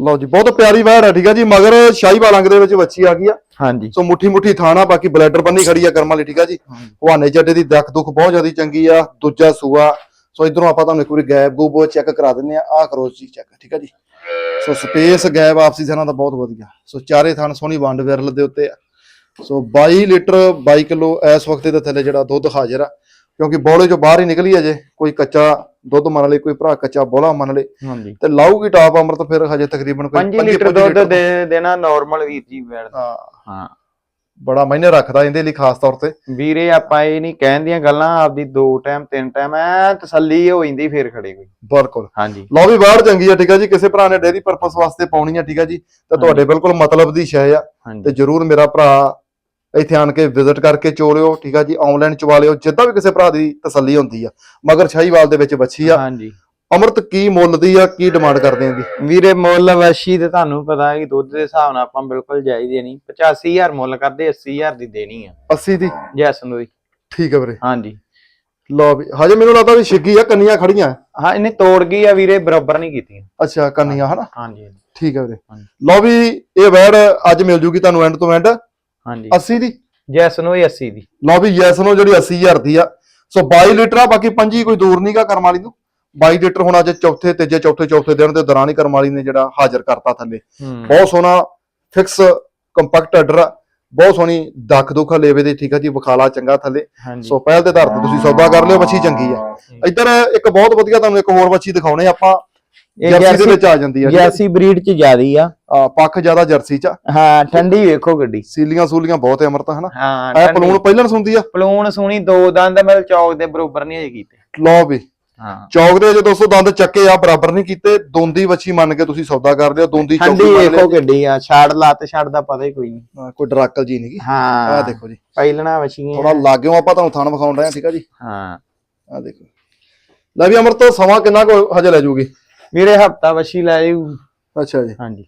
ਲਓ ਜੀ ਬਹੁਤ ਪਿਆਰੀ ਵੈੜ ਹੈ ਠੀਕ ਆ ਜੀ ਮਗਰ ਸ਼ਾਹੀਵਾਲ ਅੰਗ ਦੇ ਵਿੱਚ ਵੱਛੀ ਆ ਗਈ ਆ। ਹਾਂਜੀ। ਸੋ ਮੁੱਠੀ ਮੁੱਠੀ ਥਾਣਾ ਬਾਕੀ ਬਲੈਡਰ ਬੰਨੀ ਖੜੀ ਆ ਕਰਮ ਵਾਲੀ ਠੀਕ ਆ ਜੀ। ਹਵਾਨੇ ਜੱਡੇ ਦੀ ਦੱਖ ਦੁੱਖ ਬਹੁਤ ਜ਼ਿਆਦਾ ਚੰਗੀ ਆ ਦੂਜਾ ਸੂਆ। ਸੋ ਇਧਰੋਂ ਆਪਾਂ ਤੁਹਾਨੂੰ ਇੱਕ ਵਾਰੀ ਗੈਪ ਗੂਬ ਚੈੱਕ ਕਰਾ ਦਿੰਨੇ ਆ ਆਹ ਕਰੋ ਜੀ ਚੈੱਕ ਠੀਕ ਆ ਜੀ। ਸੋ ਸਪੇਸ ਗੈਪ ਆਪਸੀ ਥਾਣਾ ਦਾ ਬਹੁਤ ਵਧੀਆ। ਸੋ ਚਾਰੇ ਥਾਣ ਸੋਹਣੀ ਵੰਡ ਵਿਰਲ ਦੇ ਉੱਤੇ ਆ। ਸੋ 22 ਲੀਟਰ 22 ਕਿਲੋ ਇਸ ਵਕਤ ਦੇ ਥੱਲੇ ਜਿਹੜਾ ਦੁੱਧ ਹਾਜ਼ਰ ਆ ਕਿਉਂਕਿ ਬੋਲੇ ਚੋਂ ਬਾਹਰ ਹੀ ਨਿਕਲੀ ਅਜੇ ਕੋਈ ਕੱਚਾ ਦੁੱਧ ਮੰਨ ਲੇ ਕੋਈ ਭਰਾ ਕੱਚਾ ਬੋਲਾ ਮੰਨ ਲੇ ਹਾਂਜੀ। ਤੇ ਲਾਊਗੀ ਟਾਪ ਅਮਰਤ ਫਿਰ ਹਜੇ ਤਕਰੀਬਨ ਕੋਈ 5 ਪੰਜੀ- ਲੀਟਰ ਦੁੱਧ ਦੇ ਦੇਣਾ ਨਾਰਮਲ ਵੀਰ ਜੀ ਬੈਠ ਹਾਂ। ਹਾਂ। ਬੜਾ ਮਾਇਨੇ ਰੱਖਦਾ ਇਹਦੇ ਲਈ ਖਾਸ ਤੌਰ ਤੇ। ਵੀਰੇ ਆਪਾਂ ਇਹ ਨਹੀਂ ਕਹਿਣ ਦੀਆਂ ਗੱਲਾਂ ਆਪਦੀ ਦੋ ਟਾਈਮ ਤਿੰਨ ਟਾਈਮ ਐ ਤਸੱਲੀ ਹੋ ਜਾਂਦੀ ਫੇਰ ਖੜੇ ਕੋਈ। ਬਿਲਕੁਲ। ਹਾਂਜੀ। ਲਓ ਵੀ ਬਾਹਰ ਚੰਗੀ ਆ ਠੀਕ ਆ ਜੀ। ਕਿਸੇ ਭਰਾ ਨੇ ਡੇਰੀ ਪਰਪਸ ਵਾਸਤੇ ਪਾਉਣੀ ਆ ਠੀਕ ਆ ਜੀ। ਤਾਂ ਤੁਹਾਡੇ ਬਿਲਕੁਲ ਮਤਲਬ ਦੀ ਸ਼ੈ ਆ। ਤੇ ਜਰੂਰ ਮੇਰਾ ਭਰਾ ਇੱਥੇ ਆਣ ਕੇ ਵਿਜ਼ਿਟ ਕਰਕੇ ਚੋਲਿਓ ਠੀਕ ਆ ਜੀ ਆਨਲਾਈਨ ਚਵਾ ਲਿਓ ਜਿੱਦਾਂ ਵੀ ਕਿਸੇ ਭਰਾ ਦੀ ਤਸੱਲੀ ਹੁੰਦੀ ਆ। ਮਗਰ ਸ਼ਾਹੀਵਾਲ ਦੇ ਵਿੱਚ ਬੱਚੀ ਆ। ਹਾਂਜੀ। ਅਮਰਤ ਕੀ ਮੁੱਲ ਦੀ ਆ ਕੀ ਡਿਮਾਂਡ ਕਰਦੇ ਆਂ ਜੀ? ਵੀਰੇ ਮੁੱਲ ਵਸ਼ੀ ਤੇ ਤੁਹਾਨੂੰ ਪਤਾ ਹੈ ਕਿ ਦੁੱਧ ਦੇ ਹਿਸਾਬ ਨਾਲ ਆਪਾਂ ਬਿਲਕੁਲ ਜਾਇਜ਼ ਦੇਣੀ 85000 ਮੁੱਲ ਕਰਦੇ 80000 ਦੀ ਦੇਣੀ ਆ। 80 ਦੀ? ਜੈਸ ਨੂੰ ਵੀ ਠੀਕ ਆ ਵੀਰੇ। ਹਾਂਜੀ। ਲਓ ਵੀ ਹਜੇ ਮੈਨੂੰ ਲੱਗਦਾ ਵੀ ਛਿੱਗੀ ਆ ਕੰਨੀਆਂ ਖੜੀਆਂ। ਹਾਂ ਇਹਨੇ ਤੋੜ ਗਈ ਆ ਵੀਰੇ ਬਰਾਬਰ ਨਹੀਂ ਕੀਤੀਆਂ। ਅੱਛਾ ਕੰਨੀਆਂ ਹਨਾ? ਹਾਂਜੀ। ਠੀਕ ਆ ਵੀਰੇ। ਲਓ ਵੀ ਇਹ ਵੈੜ ਅੱਜ ਮਿਲ ਜੂਗੀ ਤੁਹਾਨੂੰ ਐਂਡ ਤੋਂ ਐਂਡ ਹਾਂਜੀ। 80 ਦੀ? ਜੈਸ ਨੂੰ ਵੀ 80 ਦੀ। ਲਓ ਵੀ ਯੈਸ ਨੂੰ ਜਿਹੜੀ 80000 ਦੀ ਆ। ਸੋ 22 ਲੀਟਰ ਆ ਬਾਕੀ ਪੰਜੀ ਕੋਈ ਦੂਰ ਨਹੀਂਗਾ ਕਰਮ ਵਾਲੀ ਨੂੰ। 22 ਲੀਟਰ ਹੁਣ ਅੱਜ ਚੌਥੇ ਤੀਜੇ ਚੌਥੇ ਚੌਥੇ ਦਿਨ ਦੇ ਦੌਰਾਨ ਹੀ ਕਰਮ ਵਾਲੀ ਨੇ ਜਿਹੜਾ ਹਾਜ਼ਰ ਕਰਤਾ ਥੱਲੇ। ਹੂੰ। ਬਹੁਤ ਸੋਹਣਾ ਫਿਕਸ ਕੰਪੈਕਟ ਆਰਡਰ ਆ। ਬਹੁਤ ਸੋਹਣੀ ਦੱਖ ਦੁੱਖ ਲੇਵੇ ਦੇ ਠੀਕ ਆ ਜੀ ਵਿਖਾਲਾ ਚੰਗਾ ਥੱਲੇ। ਸੋ ਪਹਿਲ ਦੇ ਆਧਾਰ ਤੇ ਤੁਸੀਂ ਸੌਦਾ ਕਰ ਲਿਓ ਬੱਚੀ ਚੰਗੀ ਆ। ਇੱਧਰ ਇੱਕ ਬਹੁਤ ਵਧੀਆ ਤੁਹਾਨੂੰ ਇੱਕ ਹੋਰ ਬੱਚੀ ਦਿਖਾਉਣੇ ਆਪਾਂ। ਜਰਸੀ ਦੇ ਵਿੱਚ ਆ ਜਾਂਦੀ ਆ ਠੀਕ ਆ ਜੀ। ਜੈਸੀ ਬਰੀਡ ਚ ਜਿਆਦੀ ਆ। ਆ, ਪੱਖ ਜ਼ਿਆਦਾ ਜਰਸੀ ਚ। ਹਾਂ ਠੰਡੀ ਵੇਖੋ ਗੱਡੀ। ਸੀਲੀਆਂ ਸੂਲੀਆਂ ਬਹੁਤ ਹੈ ਅਮਰਤਾ ਹਨਾ? ਹਾਂ ਠੰਡੀ। ਪਲੂਣ ਪਹਿਲਾਂ ਸੁਣਦੀ ਆ? ਪਲੂਣ ਸੁਣੀ ਦੋ ਦੰਦ ਮੇਰੇ ਚੌਕ ਦੇ ਬਰੋਬਰ ਨਹੀਂ ਅਜੇ ਕੀਤੇ। ਲਓ ਵੀ। ਹਾਂ। ਚੌਕ ਦੇ ਜੇ ਦੋਸਤੋ ਦੰਦ ਚੱਕੇ ਆ ਬਰਾਬਰ ਨਹੀਂ ਕੀਤੇ। ਦੋਂਦੀ ਵੱਛੀ ਮੰਨ ਕੇ ਤੁਸੀਂ ਸੌਦਾ ਕਰ ਲਿਓ ਦੋਂਦੀ ਚੌਕੀ ਠੰਡੀ ਵੇਖੋ ਗੱਡੀ ਆ ਛਾੜ ਲੱਤ ਛੱਡ ਦਾ ਪਤਾ ਹੀ ਕੋਈ ਨਹੀਂ। ਹਾਂ, ਕੋਈ ਡਰਾਕਲ ਜੀ ਨਹੀਂਗੀ ਹਾਂ। ਆ ਦੇਖੋ ਜੀ। ਪਹਿਲਣਾ ਵਛੀਆਂ। ਥੋੜਾ ਲਾਗਿਓ ਆਪਾਂ ਤੁਹਾਨੂੰ ਥਣ ਵਿਖਾਉਣ ਰਹੇ ਆ ਠੀਕ ਆ ਜੀ? ਹਾਂ। ਆ ਦੇਖੋ। ਲੈ ਵੀ ਅਮਰਤ ਸਮਾਂ ਕਿੰਨਾ ਕੁ ਹਜੇ ਲੈ ਜੂਗੀ? ਵੀਰੇ ਹਫਤਾ ਵਛੀ ਲੈ ਜਾਊ ਅੱਛਾ ਜੀ। ਹਾਂਜੀ।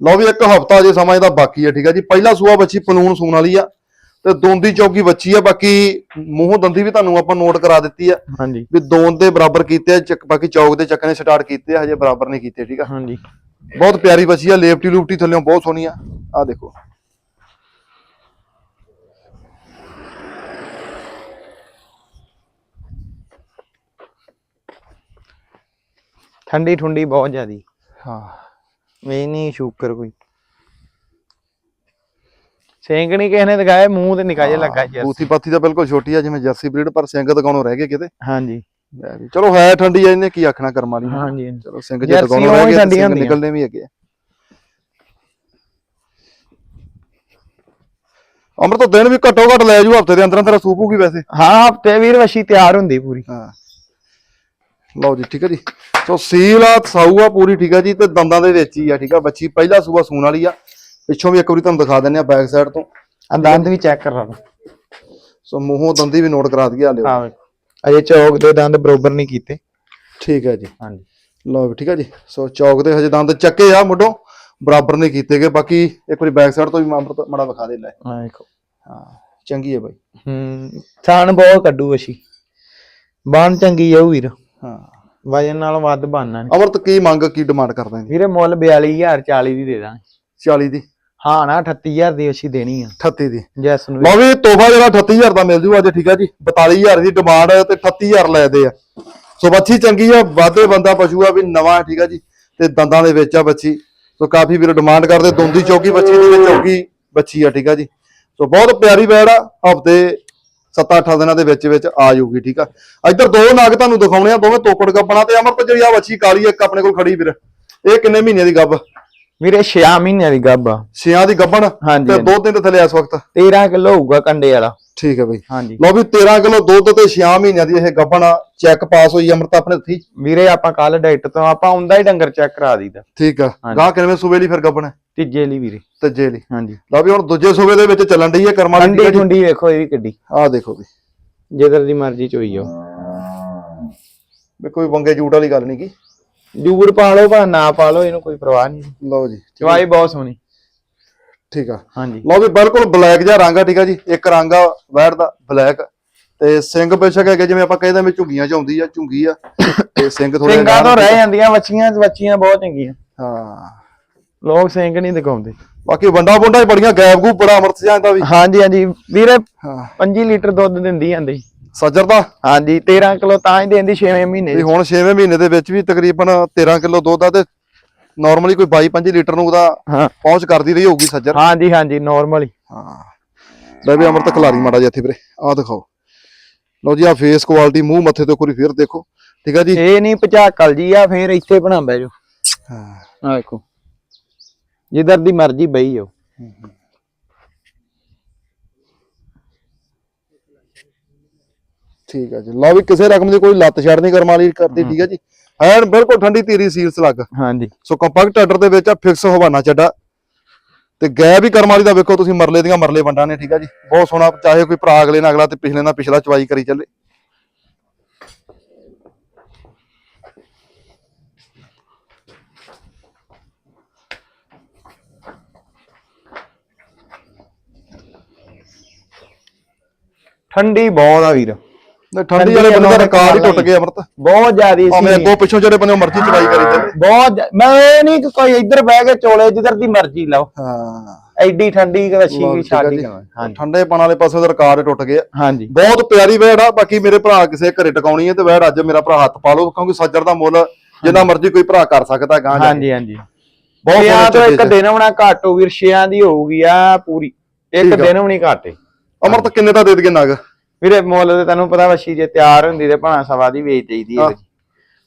ਲਓ ਵੀ ਇੱਕ ਹਫਤਾ ਜੇ ਸਮਾਂ ਇਹਦਾ ਬਾਕੀ ਹੈ ਠੀਕ ਆ ਜੀ। ਪਹਿਲਾ ਸੂਆ ਬੱਚੀ ਪਲੂਣ ਸੂਣ ਵਾਲੀ ਆ ਤੇ ਦੋਂਦੀ ਚੌਕੀ ਬੱਚੀ ਆ ਬਾਕੀ ਮੂੰਹ ਦੰਦੀ ਵੀ ਤੁਹਾਨੂੰ ਆਪਾਂ ਨੋਟ ਕਰਾ ਦਿੱਤੀ ਆ ਹਾਂਜੀ। ਵੀ ਦੋਨ ਦੇ ਬਰਾਬਰ ਕੀਤੇ ਆ ਚੱਕ- ਬਾਕੀ ਚੌਕ ਦੇ ਚੱਕਣੇ ਸਟਾਰਟ ਕੀਤੇ ਆ ਹਜੇ ਬਰਾਬਰ ਨਹੀਂ ਕੀਤੇ ਠੀਕ ਆ। ਹਾਂਜੀ। ਬਹੁਤ ਪਿਆਰੀ ਬੱਚੀ ਆ ਲੇਪਟੀ ਲੂਪਟੀ ਥੱਲੇੋਂ ਬਹੁਤ ਸੋਹਣੀ ਆ। ਆ ਦੇਖੋ। ਠੰਡੀ ਠੁੰਡੀ ਬਹੁਤ ਜ਼ਿਆਦੀ। ਹਾਂ। ਇਹ ਨਹੀਂ ਸ਼ੂਕਰ ਕੋਈ। ਨਹੀਂ ਕਿਸੇ ਨੇ ਦਿਖਾਇਆ ਮੂੰਹ ਤੇ ਨਿਕਾ ਜਿਹਾ ਲੱਗਾ ਜੀ ਬੂਥੀ ਪਾਥੀ ਤਾਂ ਬਿਲਕੁਲ ਛੋਟੀ ਆ ਜਿਵੇਂ ਜਰਸੀ ਬਰੀਡ ਪਰ ਸਿੰਘ ਦਗਾਉਣੋਂ ਰਹਿ ਗਏ ਕਿਤੇ। ਹਾਂਜੀ। ਲੈ ਵੀ ਚਲੋ ਹੈ ਠੰਡੀ ਆ ਇਹਨੇ ਕੀ ਆਖਣਾ ਕਰਮ ਵਾਲੀ ਨੇ। ਹਾਂਜੀ। ਚਲੋ ਸਿੰਘ ਜੇ ਜਰਸੀ ਦਗਾਉਣੋਂ ਰਹਿ ਗਏ ਤੇ ਠੰਡੀਆਂ ਸਿੰਘ ਹੁੰਦੀਆਂ। ਨਿਕਲਨੇ ਵੀ ਹੈਗੇ ਆ। ਅਮਰ ਤਾਂ ਦਿਨ ਵੀ ਘੱਟੋ ਘੱਟ ਲੈ ਜੂ ਹਫ਼ਤੇ ਦੇ ਅੰਦਰ ਅੰਦਰ ਸੂਪੂਗੀ ਵੈਸੇ। ਹਾਂ ਹਫ਼ਤੇ ਵੀਰ ਵਸ਼ੀ ਤਿਆਰ ਹੁੰਦੀ ਪੂਰੀ। ਹਾਂ। ਲਓ ਜੀ ਠੀਕ ਹੈ ਜੀ। ਸੋ ਸੀਲ ਆ ਸਾਊ ਆ ਪੂਰੀ ਠੀਕ ਆ ਜੀ ਤੇ ਦੰਦਾਂ ਦੇ ਵਿੱਚ ਹੀ ਆ ਠੀਕ ਆ। ਬੱਚੀ ਪਹਿਲਾ ਸੂਆ ਸੂਣ ਵਾਲੀ ਆ। ਪਿੱਛੋਂ ਵੀ ਇੱਕ ਵਾਰੀ ਤੁਹਾਨੂੰ ਦਿਖਾ ਦਿੰਨੇ ਆ ਬੈਕ ਸਾਈਡ ਤੋਂ। ਆ ਦੰਦ ਵੀ ਚੈੱਕ ਕਰਾ ਲਓ ਸੋ ਮੂੰਹੋਂ ਦੰਦੀ ਵੀ ਨੋਟ ਕਰਾ ਦਈਏ ਹਾਲੇ ਹਾਂ ਅਜੇ ਚੌਕ ਦੇ ਦੰਦ ਬਰੋਬਰ ਨਹੀਂ ਕੀਤੇ। ਠੀਕ ਹੈ ਜੀ। ਹਾਂਜੀ। ਲਓ ਠੀਕ ਹੈ ਜੀ। ਸੋ ਚੌਕ ਦੇ ਹਜੇ ਦੰਦ ਚੱਕੇ ਆ ਮੁੱਢੋਂ ਬਰਾਬਰ ਨਹੀਂ ਕੀਤੇ ਗਏ। ਬਾਕੀ ਇੱਕ ਵਾਰੀ ਬੈਕ ਸਾਈਡ ਤੋਂ ਵੀ ਮਾਮਰ ਮੜਾ ਵਿਖਾ ਦੇ ਲੈ। ਆ ਵੇਖੋ। ਹਾਂ ਚੰਗੀ ਹੈ ਬਾਈ। ਹੂੰ ਥਾਣ ਬਹੁਤ ਕੱਢੂ ਵਸ਼ੀ ਬਾਣ ਚੰਗੀ ਜਾਊ ਵੀਰ। ਹਾਂ। ਵਜਨ ਨਾਲ ਵੱਧ ਬਾਨਾ ਨਹੀਂ ਅਮਰਤ ਕੀ ਮੰਗ ਕੀ ਡਿਮਾਂਡ ਕਰਦੇ ਨੇ ਵੀਰੇ ਮੁੱਲ 42000 40 ਦੀ ਦੇ ਦਾਂਗੇ। 40 ਦੀ? ਹਾਂ ਨਾ 38000 ਦੀ ਵਸ਼ੀ ਦੇਣੀ ਆ। 38 ਦੀ। ਜੈਸ ਨੂੰ ਲਓ ਵੀ ਤੋਹਫਾ ਜਿਹੜਾ 38000 ਦਾ ਮਿਲ ਜੂ ਅੱਜ ਠੀਕ ਆ ਜੀ? 42000 ਦੀ ਡਿਮਾਂਡ ਤੇ 38000 ਲੈਦੇ ਆ। ਸੋ ਬੱਚੀ ਚੰਗੀ ਆ ਵਾਧੇ ਬੰਦਾ ਪਸ਼ੂ ਆ ਵੀ ਨਵਾਂ ਠੀਕ ਆ ਜੀ? ਤੇ ਦੰਦਾਂ ਦੇ ਵਿੱਚ ਆ ਬੱਚੀ। ਸੋ ਕਾਫੀ ਵੀਰ ਡਿਮਾਂਡ ਕਰਦੇ ਦੋਂਦੀ ਚੌਕੀ ਬੱਚੀ ਦੀ ਤੇ ਚੌਕੀ ਬੱਚੀ ਆ ਠੀਕ ਆ ਜੀ? ਸੋ ਬਹੁਤ ਪਿਆਰੀ ਬੈੜ ਆ ਹਫ਼ਤੇ 7-8 ਦਿਨਾਂ ਦੇ ਵਿੱਚ ਵਿੱਚ ਆ ਜਾਊਗੀ ਠੀਕ ਆ? ਇੱਧਰ ਦੋ ਨਗ ਤੁਹਾਨੂੰ ਦਿਖਾਉਣੇ ਆ ਦੋਵੇਂ ਤੋਕੜ ਗੱਪਣਾ ਤੇ ਅਮਰਤ ਜਿਹੜੀ ਆ ਬੱਚੀ ਕਾਲੀ ਇੱਕ ਆਪਣੇ ਕੋਲ ਖੜੀ ਵੀਰ। ਇਹ ਕਿੰਨੇ ਮਹੀਨੇ ਦੀ ਗੱਬ ਵੀਰੇ 6 ਮਹੀਨਿਆਂ ਦੀ ਗੱਬ ਆ। ਛਿਆਂ ਦੀ ਗੱਬਣ ਹਾਂਜੀ, ਤੇ ਹਾਂਜੀ। ਦੋ ਦਿਨ ਦੇ ਥੱਲੇ ਇਸ ਵਕਤ? 13 ਕਿਲੋ ਹੋਊਗਾ ਕੰਡੇ ਵਾਲਾ। ਠੀਕ ਹੈ ਬਈ। ਹਾਂਜੀ। ਲਓ ਵੀ 13 ਕਿਲੋ ਦੁੱਧ ਤੇ 6 ਮਹੀਨਿਆਂ ਦੀ ਇਹ ਗੱਭਣ ਚੈੱਕ ਪਾਸ ਹੋਈ ਅਮਰਤ ਆਪਣੇ ਹੱਥੀ। ਵੀਰੇ ਆਪਾਂ ਕੱਲ ਡਾਕਟਰ ਤੋਂ ਆਪਾਂ ਹੁੰਦਾ ਹੀ ਡੰਗਰ ਚੈੱਕ ਕਰਾ ਦਈਦਾ। ਠੀਕ ਆ। ਹਾਂਜੀ। ਗਾਹ ਕਿਵੇਂ ਸੂਬੇ ਲਈ ਫਿਰ ਗੱਭਣ ਤੀਜੇ ਲਈ ਵੀਰੇ। ਤੱਜੇ ਲਈ। ਹਾਂਜੀ। ਲਓ ਵੀ ਹੁਣ ਦੂਜੇ ਸੂਬੇ ਦੇ ਵਿੱਚ ਚੱਲਣ ਡਈ ਹੈ ਕਰਮਾਂ ਦੀ ਠੰਡੀ ਠੁੰਡੀ ਵੇਖੋ ਇਹ ਵੀ ਕਿੱਡੀ। ਆਹ ਦੇਖੋ ਵੀ। ਜਿੱਧਰ ਦੀ ਮਰਜ਼ੀ ਚੋਈ ਜਾਓ। ਵੀ ਕੋਈ ਵੰਗੇ ਜੂਟ ਵਾਲੀ ਗੱਲ ਨਹੀਂ ਕੀ? ਜੂੜ ਪਾ ਲਓ ਭਾਵੇਂ ਨਾ ਪਾ ਲਓ ਇਹਨੂੰ ਕੋਈ ਪਰਵਾਹ ਨਹੀਂ। ਲਓ ਜੀ ਚਵਾਈ ਬਹੁਤ ਸੋਹਣੀ। ਠੀਕ ਆ। ਹਾਂਜੀ। ਲਓ ਵੀ ਬਿਲਕੁਲ ਬਲੈਕ ਜਿਹਾ ਰੰਗ ਆ ਠੀਕ ਆ ਜੀ। ਇੱਕ ਰੰਗ ਆ ਵੈੜ ਦਾ ਬਲੈਕ। ਤੇ ਸਿੰਘ ਬੇਸ਼ੱਕ ਹੈਗੇ ਜਿਵੇਂ ਆਪਾਂ ਕਹਿੰਦੇ ਵੀ ਝੁੰਗੀਆਂ ਚ ਆਉਂਦੀ ਆ ਝੁੰਗੀ ਆ। ਤੇ ਸਿੰਘ ਥੋੜੇ ਸਿੰਘਾਂ ਤੋਂ ਰਹਿ ਜਾਂਦੀਆਂ ਵੱਛੀਆਂ ਵੱਛੀਆਂ ਬਹੁਤ ਚੰਗੀਆਂ। ਹਾਂ। ਲੋਕ ਸਿੰਘ ਨਹੀਂ ਦਿਖਾਉਂਦੇ। ਬਾਕੀ ਵੰਡਾ ਵੰਡਾ ਹੀ ਬੜੀਆਂ ਗੈਪ ਗੂਪ ਬੜਾ ਅਮਰਤ ਸਿਆਂ ਦਾ ਵੀ। ਹਾਂਜੀ ਹਾਂਜੀ। ਵੀਰੇ ਹਾਂ। 5 ਲੀਟਰ ਦੁੱਧ ਦਿੰਦੀ ਜਾਂਦੀ ਸੱਜਰ ਦਾ? ਹਾਂਜੀ 13 ਕਿਲੋ ਤਾਂ ਹੀ ਦਿੰਦੀ 6ਵੇਂ ਮਹੀਨੇ ਚ। ਹੁਣ 6ਵੇਂ ਮਹੀਨੇ ਦੇ ਵਿੱਚ ਵੀ ਤਕਰੀਬਨ 13 ਕਿਲੋ ਦੁੱਧ ਆ ਤੇ ਨਾਰਮਲੀ ਕੋਈ 22 25 ਲੀਟਰ ਨੂੰ ਉਹਦਾ ਪਹੁੰਚ ਕਰਦੀ ਰਹੀ ਹੋਊਗੀ ਸੱਜਰ। ਹਾਂਜੀ ਹਾਂਜੀ ਨਾਰਮਲ ਹੀ। ਲੈ ਵੀ ਅਮਰਤ ਖਲਾਰੀ ਮਾੜਾ ਜਿਹਾ ਇੱਥੇ ਵੀਰੇ ਆਹ ਦਿਖਾਓ। ਲਓ ਜੀ ਆ ਫੇਸ ਕੁਆਲਿਟੀ ਮੂੰਹ ਮੱਥੇ ਤੋਂ ਕੋਈ ਫੇਰ ਦੇਖੋ। ਠੀਕ ਆ ਜੀ। ਇਹ ਨਹੀਂ ਪਚਾਕਲ ਜੀ ਆ ਫੇਰ ਇੱਥੇ ਬਣਾ ਬੈ ਜੋ। ਹਾਂ। ਆ ਵੇਖੋ। ਜਿੱਧਰ ਦੀ ਮਰਜ਼ੀ ਬਈ ਜਾਓ ਠੀਕ ਆ ਜੀ। ਲਓ ਵੀ ਕਿਸੇ ਰਕਮ ਦੀ ਕੋਈ ਲੱਤ ਛੱਡ ਨਹੀਂ ਕਰਮ ਵਾਲੀ ਕਰਦੀ ਠੀਕ ਆ ਜੀ। ਐਨ ਬਿਲਕੁਲ ਠੰਡੀ ਧੀਰੀ ਸੀਲਸ ਲੱਗ। ਹਾਂਜੀ। ਸੋ ਕੰਪੈਕਟ ਆਰਡਰ ਦੇ ਵਿੱਚ ਆ ਫਿਕਸ ਹਵਾਨਾ ਚੱਡਾ। ਤੇ ਗੈ ਵੀ ਕਰਮ ਵਾਲੀ ਦਾ ਵੇਖੋ ਤੁਸੀਂ ਮਰਲੇ ਦੀਆਂ ਮਰਲੇ ਵੰਡਾਂ ਨੇ ਠੀਕ ਆ ਜੀ। ਬਹੁਤ ਸੋਹਣਾ ਚਾਹੇ ਕੋਈ ਭਰਾ ਅਗਲੇ ਨਾਲ ਅਗਲਾ ਤੇ ਪਿਛਲੇ ਨਾਲ ਪਿਛਲਾ ਚਵਾਈ ਕਰੀ ਚੱਲੇ। ਠੰਡੀ ਬਹੁਤ ਆ ਵੀਰ। ਠੰਡੀ ਵਾਲੇ ਬੰਦੇ ਦਾ ਰਿਕਾਰਡ ਹੀ ਟੁੱਟ ਗਿਆ ਅਮਰਤ। ਬਹੁਤ ਜ਼ਿਆਦੀ ਭਾਵੇਂ ਸੀ ਅੱਗੋਂ ਪਿੱਛੋਂ ਜਿਹੜੇ ਬੰਦੇ ਮਰਜ਼ੀ ਚਵਾਈ ਕਰੀ ਚੱਲੇ ਬਹੁਤ ਮੈਂ ਇਹ ਨਹੀਂ ਕਿ ਕੋਈ ਇੱਧਰ ਬਹਿ ਕੇ ਚੋਲੇ ਜਿੱਧਰ ਦੀ ਮਰਜ਼ੀ ਲਾਓ। ਹਾਂ। ਐਡੀ ਠੰਡੀ ਕਵਸ਼ੀ। ਕਰਾਂ ਹਾਂਜੀ। ਠੰਡੇ ਪਣ ਵਾਲੇ ਪਾਸੇ ਦਾ ਰਿਕਾਰਡ ਟੁੱਟ ਗਿਆ। ਹਾਂਜੀ। ਬਹੁਤ ਪਿਆਰੀ ਵੈੜ ਆ ਬਾਕੀ ਮੇਰੇ ਭਰਾ ਕਿਸੇ ਘਰੇ ਟਿਕਾਉਣੀ ਹੈ ਤੇ ਵੈੜ ਅੱਜ ਮੇਰਾ ਭਰਾ ਹੱਥ ਪਾ ਲਓ ਕਿਉਂਕਿ ਸੱਜਰ ਦਾ ਮੁੱਲ ਜਿੰਨਾ ਮਰਜ਼ੀ ਕੋਈ ਭਰਾ ਕਰ ਸਕਦਾ ਗਾਂ। ਹਾਂਜੀ ਹਾਂਜੀ। ਬਹੁਤ ਇੱਕ। ਦਿਨ ਹੋਣਾ ਘੱਟ ਹੋ ਵੀਰ ਛਿਆਂ ਦੀ ਹੋਊਗੀ ਆ ਪੂਰੀ। ਇੱਕ। ਦਿਨ ਵੀ ਨਹੀਂ ਘਾਟੇ। ਅਮਰਤ ਕਿੰਨੇ ਦਾ ਦੇ ਦਈਏ ਨਗ? ਵੀਰੇ ਮੁੱਲ ਤੇ ਤੈਨੂੰ ਪਤਾ ਵਸ਼ੀ ਜੇ ਤਿਆਰ ਹੁੰਦੀ ਤੇ ਭਾਣਾ ਸਵਾ ਦੀ ਵੇਚ ਦੇਈਦੀ ਹਾਂ।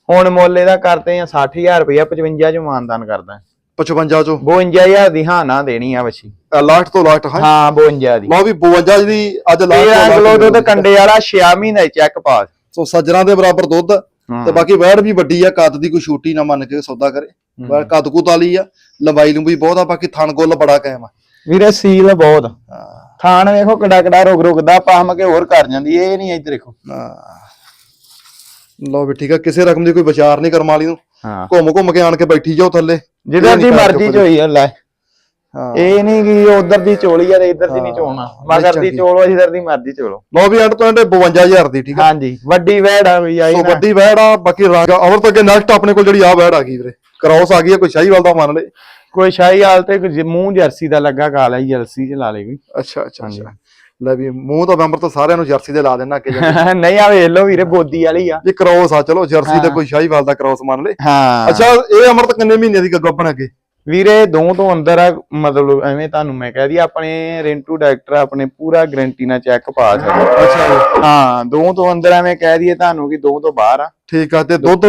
ਹੁਣ ਮੁੱਲ ਇਹਦਾ ਕਰਦੇ ਆ 60000 ਰੁਪਇਆ 55 ਚ ਮਾਨਦਾਨ ਕਰਦਾ। 55 ਚੋਂ? 52000 ਦੀ ਹਾਂ ਨਾ ਦੇਣੀ ਆ ਵਸ਼ੀ। ਲਾਸਟ ਤੋਂ ਲਾਸਟ ਹਾਂ। ਹਾਂ 52 ਦੀ। ਲਓ ਵੀ 52 ਦੀ ਅੱਜ ਲਾਸਟ 13 ਕਿਲੋ ਦੁੱਧ ਕੰਡੇ ਵਾਲਾ 6 ਮਹੀਨੇ ਚੈੱਕ ਪਾਸ ਸੋ ਸੱਜਰਾਂ ਦੇ ਬਰਾਬਰ ਦੁੱਧ ਤੇ ਬਾਕੀ ਵੈੜ ਵੀ ਵੱਡੀ ਆ ਕੱਦ ਦੀ ਕੋਈ ਛੋਟੀ ਨਾ ਮੰਨ ਕੇ ਸੌਦਾ ਕਰੇ। ਵੈੜ ਕੱਦ ਕੁ ਤਾਲੀ ਆ ਲੰਬਾਈ ਲੰਬੀ ਬਹੁਤ ਆ ਬਾਕੀ ਥਣ ਗੁੱਲ ਬੜਾ ਕਾਇਮ ਆ। ਵੀਰੇ ਸੀਲ ਬਹੁਤ। ਹਾਂ, ਥਾਣ ਵੇਖੋ ਕਿੱਡਾ ਕਿੱਡਾ ਰੁਕ ਰੁਕਦਾ ਪਾਮ ਕੇ ਹੋਰ ਕਰ ਜਾਂਦੀ ਇਹ ਨਹੀਂ ਇੱਧਰ ਦੇਖੋ ਹਾਂ। ਲਓ ਵੀ ਠੀਕ ਆ ਕਿਸੇ ਰਕਮ ਦੀ ਕੋਈ ਵਿਚਾਰ ਨਹੀਂ ਕਰਮ ਵਾਲੀ ਨੂੰ। ਹਾਂ। ਘੁੰਮ ਘੁੰਮ ਕੇ ਆਣ ਕੇ ਬੈਠੀ ਜਾਓ ਥੱਲੇ। ਇਹ ਦੀ ਮਰਜ਼ੀ। ਚੋਈ ਆ ਲੈ। ਇਹ ਨਹੀਂ ਕਿ ਉਧਰ ਦੀ ਚੋਲੀ ਆ ਤੇ ਇੱਧਰ ਦੀ ਨਹੀਂ ਚੋਣਾ ਮਗਰ ਦੀ। ਚੋਲੋ ਜਿੱਧਰ ਦੀ ਮਰਜ਼ੀ ਚੋਲੋ ਲਓ ਵੀ ਐਂਡ ਤੋਂ ਐਂਡ 52000 ਦੀ ਠੀਕ ਆ। ਹਾਂਜੀ ਵੱਡੀ ਵੈੜ ਆ ਵੀ ਆਈ ਸੋ ਨਾ। ਵੱਡੀ ਵੈੜ ਆ ਬਾਕੀ ਰੰਗ ਔਰ ਤੋਂ ਅੱਗੇ ਨੈਕਸਟ ਆਪਣੇ ਕੋਲ ਜਿਹੜੀ ਆ ਵੈੜ ਆ ਗਈ ਵੀਰੇ। ਕ੍ਰਾਸ ਆ ਗਈ ਆ ਕੋਈ ਸ਼ਾਹੀਵਾਲ ਦਾ ਮੰਨ ਲੈ ਕੋਈ ਸ਼ਾਹੀ ਹਾਲ ਤੇ ਕੋਈ ਮੂੰਹ ਜਰਸੀ ਦਾ ਲੱਗਾ ਕਾਲਾ ਹੀ ਜਰਸੀ ਚ ਲਾ ਲੇ ਕੋਈ। ਅੱਛਾ ਅੱਛਾ। ਅੱਛਾ। ਲੈ ਵੀ ਮੂੰਹ ਤਾਂ ਅੰਮ੍ਰਿਤ ਸਾਰਿਆਂ ਨੂੰ ਜਰਸੀ ਦੇ ਲਾ ਦੇਣਾ ਅੱਗੇ। ਨਹੀਂ ਆ ਵੇਖ ਲਓ ਵੀਰੇ ਬੋਦੀ ਵਾਲੀ ਆ। ਇਹ ਕ੍ਰੋਸ ਆ ਚਲੋ ਜਰਸੀ ਤੇ। ਕੋਈ ਸ਼ਾਹੀਵਾਲ ਦਾ ਕ੍ਰੋਸ ਮੰਨ ਲੈ। ਹਾਂ। ਅੱਛਾ ਇਹ ਅੰਮ੍ਰਿਤ ਕਿੰਨੇ ਮਹੀਨੇ ਦੀ ਗੱਗੋਪਣ ਅੱਗੇ? ਵੀਰੇ ਦੋ ਤੋਂ ਅੰਦਰ ਆ ਮਤਲਬ ਐਵੇਂ ਤੁਹਾਨੂੰ ਮੈਂ ਕਹਿ ਦਈ ਆਪਣੇ ਰੈਂਟੂ ਡਾਇਰੈਕਟਰ ਆਪਣੇ ਪੂਰਾ ਗਾਰੰਟੀ ਨਾਲ ਚੈੱਕ ਪਾਸ ਹੈ ਅੱਛਾ ਹਾਂ ਦੋ ਤੋਂ ਅੰਦਰ ਐਵੇਂ ਕਹਿ ਦਈਏ ਤੁਹਾਨੂੰ ਕਿ ਦੋ ਤੋਂ ਬਾਹਰ ਆ। ਠੀਕ ਆ ਤੇ ਦੁੱਧ?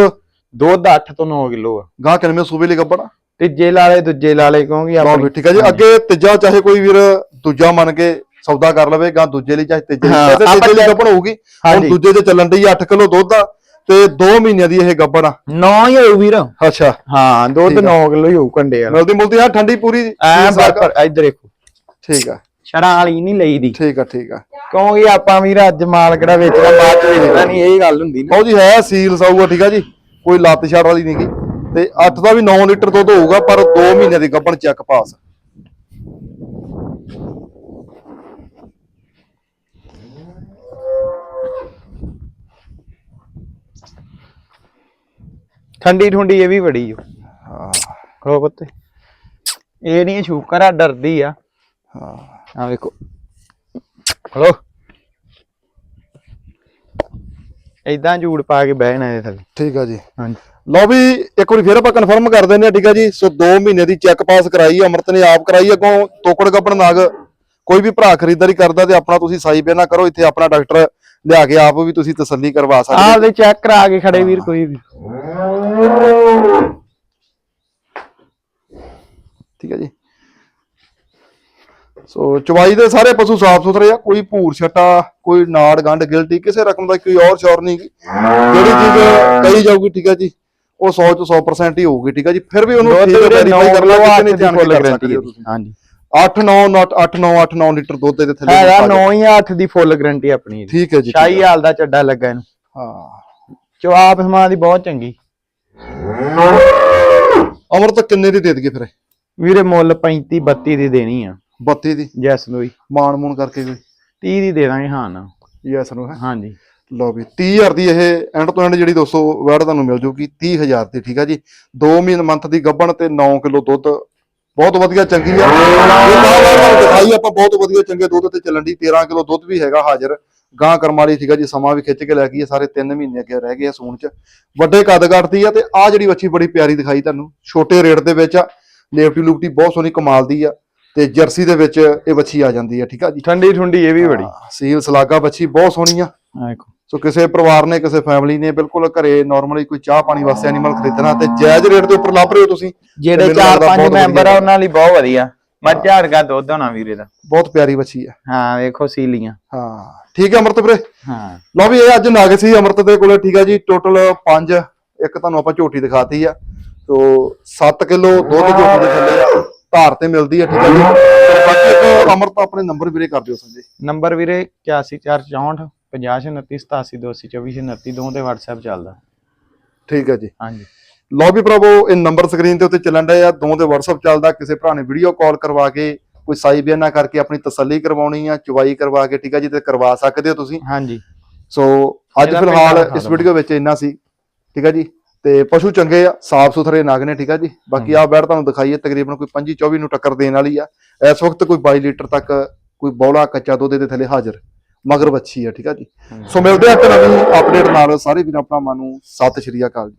ਦੁੱਧ 8 ਤੋਂ 9 ਕਿਲੋ ਆ। ਗਾਂ ਕਿੰਨੇ ਸੂਬੇ ਲਈ ਗੱਬਣ ਤੀਜੇ ਲਾਲੇ ਦੂਜੇ ਲਾਲੇ ਕਿਉਂਕਿ ਲਓ ਵੀ ਠੀਕ ਆ ਜੀ। ਅੱਗੇ ਤੀਜਾ ਚਾਹੇ ਕੋਈ ਵੀਰ ਦੂਜਾ ਮੰਨ ਕੇ ਸੌਦਾ ਕਰ ਲਵੇ ਗਾਂ ਦੂਜੇ ਲਈ ਚਾਹੇ ਤੀਜੇ ਲਈ। ਹਾਂ, ਵੈਸੇ ਆਪਾਂ ਤੀਜੇ ਲਈ ਗੱਬਣ ਹੋਊਗੀ। ਹੁਣ ਹਾਂਜੀ ਦੂਜੇ ਤੇ ਚੱਲਣ ਦੀ 8 ਕਿਲੋ ਦੁੱਧ ਆ ਤੇ 2 ਮਹੀਨਿਆਂ ਦੀ ਇਹ ਗੱਬਣ ਆ। 9 ਹੀ ਹੋਊ ਵੀਰ। ਅੱਛਾ। ਹਾਂ ਦੁੱਧ ਠੀਕ ਆ। 9 ਕਿਲੋ ਹੀ ਹੋਊ ਕੰਡੇ ਵਾਲਾ। ਮਿਲਦੀ ਮੁਲਦੀ ਆ ਠੰਡੀ ਪੂਰੀ ਐ। ਬਰਫਰ ਇੱਧਰ ਦੇਖੋ। ਠੀਕ ਆ। ਛੜਾਂ ਵਾਲੀ ਨਹੀਂ ਲਈਦੀ। ਠੀਕ ਆ ਠੀਕ ਆ। ਕਿਉਂਕਿ ਆਪਾਂ ਵੀਰ ਅੱਜ ਮਾਲ ਕਿਹੜਾ ਵੇਚਣਾ ਬਾਅਦ ਚ ਵੇਚਣਾ ਨਹੀਂ ਇਹ ਗੱਲ ਹੁੰਦੀ ਨਾ। ਉਹ ਜੀ ਹੈ ਸੀਲ ਸਾਊ ਆ ਠੀਕ ਆ ਜੀ। ਕੋਈ ਲੱਤ ਛੜ ਵਾਲੀ ਨਹੀਂਗੀ ਤੇ 8 ਦਾ ਵੀ 9 ਲੀਟਰ ਦੁੱਧ ਹੋਊਗਾ ਪਰ 2 ਮਹੀਨਿਆਂ ਦੀ ਗੱਬਣ ਚੈੱਕ ਪਾਸ ਠੰਡੀ ਠੁੰਡੀ ਇਹ ਵੀ ਬੜੀ ਓ ਹਾਂ। ਖਲੋ ਪੁੱਤੇ। ਇਹ ਨਹੀਂ ਸ਼ੂਕਰ ਆ ਡਰਦੀ ਆ। ਹਾਂ। ਆ ਵੇਖੋ। ਹਲੋ ਇਦਾਂ ਝੂੜ ਪਾ ਕੇ ਬਹਿਣਾ ਇਹਦੇ ਥੱਲੇ। ਠੀਕ ਆ ਜੀ। ਹਾਂਜੀ। ਲਓ ਵੀ ਇੱਕ ਵਾਰੀ ਫੇਰ ਆਪਾਂ ਕਨਫਰਮ ਕਰ ਦਿੰਦੇ ਆ ਠੀਕ ਆ ਜੀ ਸੋ 2 ਮਹੀਨੇ ਦੀ ਚੈੱਕ ਪਾਸ ਕਰਾਈ ਅਮਰਤ ਨੇ ਆਪ ਕਰਾਈ ਅੱਗੋਂ ਤੋਕੜ ਗੱਬਣ ਨਾਗ ਕੋਈ ਵੀ ਭਰਾ ਖਰੀਦਦਾਰੀ ਕਰਦਾ ਤੇ ਆਪਣਾ ਤੁਸੀਂ ਸਾਈ ਪੇ ਨਾ ਕਰੋ ਇੱਥੇ ਆਪਣਾ ਡਾਕਟਰ ਲਿਆ ਕੇ ਆਪ ਵੀ ਤੁਸੀਂ ਤਸੱਲੀ ਕਰਵਾ ਸਕਦੇ ਹੋ। ਦੇ ਚੈੱਕ ਕਰਾ ਕੇ ਖੜੇ ਵੀਰ ਕੋਈ ਵੀ ਠੀਕ ਹੈ ਜੀ ਸੋ ਚਵਾਈ ਦੇ ਸਾਰੇ ਪਸ਼ੂ ਸਾਫ਼ ਸੁਥਰੇ ਆ ਕੋਈ ਭੂਰ ਛਟਾ ਕੋਈ ਨਾੜ ਗੰਢ ਗਿਲਟੀ ਕਿਸੇ ਰਕਮ ਦਾ ਕੋਈ ਔਰ ਸ਼ੌਰ ਨਹੀਂ। ਜਿਹੜੀ ਚੀਜ਼ ਕਹੀ ਜਾਊਗੀ ਠੀਕ ਹੈ ਜੀ ਉਹ 100 ਤੋਂ 100% ਹੀ ਹੋਊਗੀ ਠੀਕ ਹੈ ਜੀ? ਫਿਰ ਵੀ ਉਹਨੂੰ ਠੀਕ ਵੀਰੇ ਵੈਰੀਫਾਈ 9 ਕਰ ਲਓ ਕਿਤੇ ਦੀ ਧਿਆਨ ਫੁੱਲ ਕਰ ਗਾਰੰਟੀ ਸਕਦੇ ਹੋ ਤੁਸੀਂ। ਹਾਂਜੀ। 8 9 not 8 9 8 9 ਲੀਟਰ ਦੁੱਧ ਦੇ ਥੱਲੇ ਹੈਗਾ ਪਾ 9 ਦਿਓ। ਜਾਂ 8 ਦੀ ਫੁੱਲ ਗਾਰੰਟੀ ਆਪਣੀ। ਠੀਕ ਹੈ ਜੀ ਸ਼ਾਹੀ। ਹਾਲ ਦਾ ਚੱਡਾ ਲੱਗਾ ਇਹਨੂੰ। ਹਾਂ। ਚਵਾਪ ਸਮਾਂ ਦੀ ਬਹੁਤ ਚੰਗੀ। ਅਮਰਤ ਕਿੰਨੇ ਦੀ ਦੇ ਦਈਏ ਫਿਰ ਵੀਰੇ ਮੁੱਲ 35 32 ਦੀ ਦੇਣੀ ਆ। 32 ਦੀ? ਜੈਸ ਨੂੰ ਮਾਨ ਮੂਨ ਕਰਕੇ ਕੋਈ? 30 ਦੀ ਦੇ ਦਾਂਗੇ ਹਾਂ ਨਾ। ਯੈਸ ਨੂੰ ਹਾਂਜੀ। ਲਓ ਵੀ 30000 ਦੀ ਇਹ ਐਂਡ ਤੋਂ ਐਂਡ ਜਿਹੜੀ ਦੋਸਤੋ ਵੈਡ ਤੁਹਾਨੂੰ ਮਿਲ ਜੂਗੀ 30000 ਦੀ ਠੀਕ ਆ ਜੀ। 2 ਮਹੀਨੇ ਮੰਥ ਦੀ ਗੱਭਣ ਤੇ 9 ਕਿਲੋ ਦੁੱਧ ਬਹੁਤ ਵਧੀਆ ਚੰਗੀ ਆ। ਦਿਖਾਈ ਆਪਾਂ ਬਹੁਤ ਵਧੀਆ ਚੰਗੇ ਦੁੱਧ ਤੇ ਚੱਲਣ ਦੀ 13 ਕਿਲੋ ਦੁੱਧ ਵੀ ਹੈਗਾ ਹਾਜ਼ਰ। ਗਾਂ ਕਰਮ ਵਾਲੀ ਠੀਕ ਆ ਜੀ ਸਮਾਂ ਵੀ ਖਿੱਚ ਕੇ ਲੈ ਗਈ ਸਾਰੇ 3 ਮਹੀਨੇ ਅੱਗੇ ਰਹਿ ਗਏ ਆ ਸੂਣ ਚ। ਵੱਡੇ ਕੱਦ ਕੱਟਦੀ ਆ ਤੇ ਆ ਜਿਹੜੀ ਵੱਛੀ ਬੜੀ ਪਿਆਰੀ ਦਿਖਾਈ ਤੁਹਾਨੂੰ ਛੋਟੇ ਰੇਟ ਦੇ ਵਿੱਚ ਆ ਲੇਫਟੀ ਲੂਫਟੀ ਬਹੁਤ ਸੋਹਣੀ ਕਮਾਲ ਦੀ ਆ ਤੇ ਜਰਸੀ ਦੇ ਵਿੱਚ ਇਹ ਵੱਛੀ ਆ ਜਾਂਦੀ ਆ ਠੀਕ ਆ ਜੀ। ਠੰਡੀ ਠੁੰਡੀ ਇਹ ਵੀ ਬੜੀ। ਸੀਲ ਸਲਾਗਾ ਵੱਛੀ ਬਹੁਤ ਸੋਹਣੀ ਆ। ਆ ਸੋ ਕਿਸੇ ਪਰਿਵਾਰ ਨੇ ਕਿਸੇ ਫੈਮਿਲੀ ਨੇ ਬਿਲਕੁਲ ਘਰੇ ਨਾਰਮਲੀ ਕੋਈ ਚਾਹ ਪਾਣੀ ਵਾਸਤੇ ਐਨੀਮਲ ਖਰੀਦਣਾ ਤੇ ਜਾਇਜ਼ ਰੇਟ ਦੇ ਉੱਪਰ ਲੱਭ ਰਹੇ ਹੋ ਤੁਸੀਂ। ਜਿਹੜੇ ਮੈਨੂੰ ਚਾਰ ਲੱਗਦਾ ਪੰਜ ਬਹੁਤ ਮੈਂਬਰ ਆ। ਉਹਨਾਂ ਲਈ ਬਹੁਤ ਵਧੀਆ। ਮੱਝਾਂ ਵਰਗਾ ਦੁੱਧ ਹੋਣਾ ਵੀਰੇ ਦਾ। ਬਹੁਤ ਪਿਆਰੀ ਬੱਚੀ ਆ। ਹਾਂ ਵੇਖੋ ਸੀਲੀਆਂ। ਹਾਂ ਠੀਕ ਹੈ ਅਮਰਤ ਵੀਰੇ। ਹਾਂ। ਲਓ ਵੀ ਇਹ ਅੱਜ ਨਗ ਸੀ ਅਮਰਤ ਦੇ ਕੋਲੇ ਠੀਕ ਆ ਜੀ ਟੋਟਲ 5 ਇੱਕ ਤੁਹਾਨੂੰ ਆਪਾਂ ਝੋਟੀ ਦਿਖਾਤੀ ਆ। ਸੋ 7 ਕਿਲੋ ਦੁੱਧ ਝੋਟੀ ਦੇ ਥੱਲੇ ਆ ਧਾਰ ਤੇ ਮਿਲਦੀ ਆ ਠੀਕ ਆ ਜੀ। ਬਾਕੀ ਇੱਕ ਅਮਰਤ ਆਪਣੇ ਨੰਬਰ ਵੀਰੇ ਕਰ ਦਿਓ ਸੰਜੇ। ਨੰਬਰ ਵੀਰੇ 8464 50 29 87 224 29 ਦੋ ਤੇ WhatsApp ਚੱਲਦਾ। ਠੀਕ ਹੈ ਜੀ। ਹਾਂਜੀ। ਲਓ ਵੀ ਭਰਾਵੋ ਇਹ ਨੰਬਰ ਸਕਰੀਨ ਦੇ ਉੱਤੇ ਚੱਲਣ ਡਿਆ ਆ ਦੋ ਦੇ WhatsApp ਚੱਲਦਾ ਕਿਸੇ ਭਰਾ ਨੇ ਵੀਡੀਓ ਕਾਲ ਕਰਵਾ ਕੇ ਕੋਈ ਸਾਈ ਬਿਆਨਾ ਕਰਕੇ ਆਪਣੀ ਤਸੱਲੀ ਕਰਵਾਉਣੀ ਆ ਚੁਵਾਈ ਕਰਵਾ ਕੇ ਠੀਕ ਆ ਜੀ ਤੇ ਕਰਵਾ ਸਕਦੇ ਹੋ ਤੁਸੀਂ। ਹਾਂਜੀ। ਸੋ ਅੱਜ ਫਿਲਹਾਲ ਇਸ ਵੀਡੀਓ ਵਿੱਚ ਇੰਨਾ ਸੀ ਠੀਕ ਆ ਜੀ। ਤੇ ਪਸ਼ੂ ਚੰਗੇ ਆ ਸਾਫ਼ ਸੁਥਰੇ ਨਗ ਨੇ ਠੀਕ ਆ ਜੀ। ਬਾਕੀ ਆ ਬੈੜ ਤੁਹਾਨੂੰ ਦਿਖਾਈਏ ਤਕਰੀਬਨ ਕੋਈ 25 24 ਨੂੰ ਟੱਕਰ ਦੇਣ ਵਾਲੀ ਆ। ਇਸ ਵਕਤ ਕੋਈ 22 ਲੀਟਰ ਤੱਕ ਕੋਈ ਬੌਲਾ ਕੱਚਾ ਦੁੱਧ ਦੇ ਥੱਲੇ ਹਾਜ਼ਰ। ਮਗਰ ਬੱਚੀ ਆ ਠੀਕ ਆ ਜੀ। ਸੋ ਮਿਲਦੇ ਆ ਇੱਕ ਨਵੀਂ ਅਪਡੇਟ ਨਾਲ। ਸਾਰੇ ਵੀਰਾਂ ਭਰਾਵਾਂ ਨੂੰ ਸਤਿ ਸ਼੍ਰੀ ਅਕਾਲ ਜੀ।